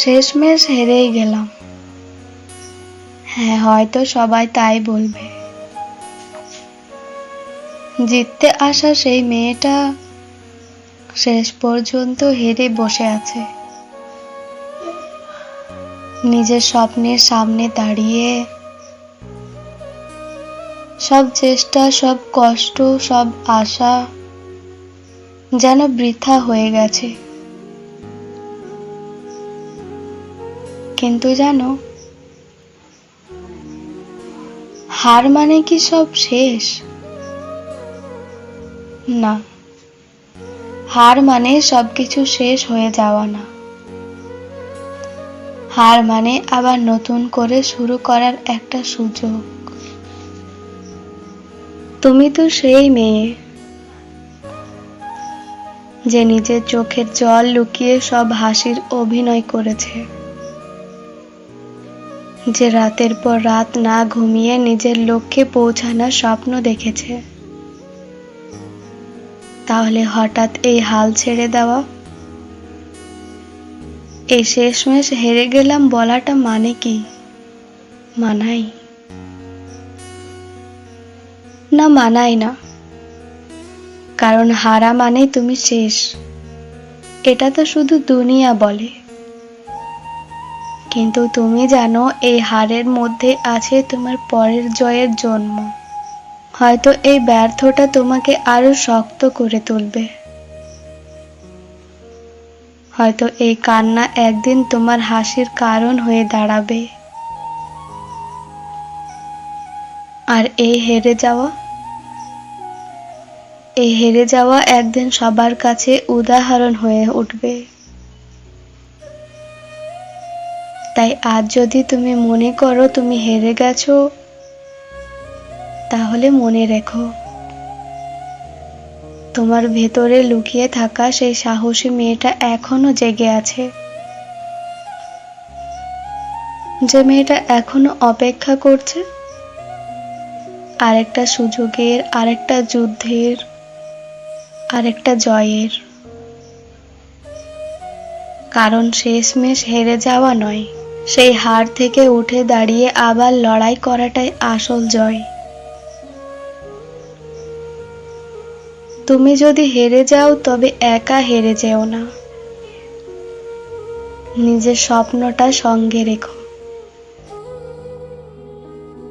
শেষমেশ হেরেই গেলাম। হ্যাঁ হয়তো সবাই তাই বলবে। জিততে আসা সেই মেয়েটা শেষ পর্যন্ত হেরে বসে আছে। নিজের স্বপ্নের সামনে দাঁড়িয়ে সব চেষ্টা, সব কষ্ট, সব আশা যেন বৃথা হয়ে গেছে। কিন্তু জানো, হার মানে কি সব শেষ? না, হার মানে সবকিছু শেষ হয়ে যাওয়া না। হার মানে আবার নতুন করে শুরু করার একটা সুযোগ। তুমি তো সেই মেয়ে যে নিজের চোখের জল লুকিয়ে সব হাসির অভিনয় করেছে। যে রাতের পর রাত না ঘুমিয়ে নিজের লক্ষ্যে পৌঁছানোর স্বপ্ন দেখেছে। তাহলে হঠাৎ এই হাল ছেড়ে দেওয়া? এই শেষমেশ হেরে গেলাম বলাটা মানে কি? মানাই? না মানাই না। কারণ হারা মানেই তুমি শেষ। এটা তো শুধু দুনিয়া বলে। কিন্তু তুমি জানো, এই হারের মধ্যে আছে তোমার পরের জয়ের জন্ম। হয়তো এই ব্যর্থটা তোমাকে আরও শক্ত করে তুলবে। হয়তো এই কান্না একদিন তোমার হাসির কারণ হয়ে দাঁড়াবে। আর এই হেরে যাওয়া? এই হেরে যাওয়া একদিন সবার কাছে উদাহরণ হয়ে উঠবে। তাই আজ যদি তুমি মনে করো তুমি হেরে গেছো, তাহলে মনে রেখো। তোমার ভেতরে লুকিয়ে থাকা সেই সাহসী মেয়েটা এখনও জেগে আছে। যে মেয়েটা এখনও অপেক্ষা করছে, আরেকটা সুযোগের, আরেকটা যুদ্ধের, আরেকটা জয়ের। কারণ শেষমেশ হেরে যাওয়া নয়। সেই হার থেকে উঠে দাঁড়িয়ে আবার লড়াই করাটাই আসল জয়। তুমি যদি হেরে যাও, তবে একা হেরে যেও না। নিজের স্বপ্নটা সঙ্গে রেখো।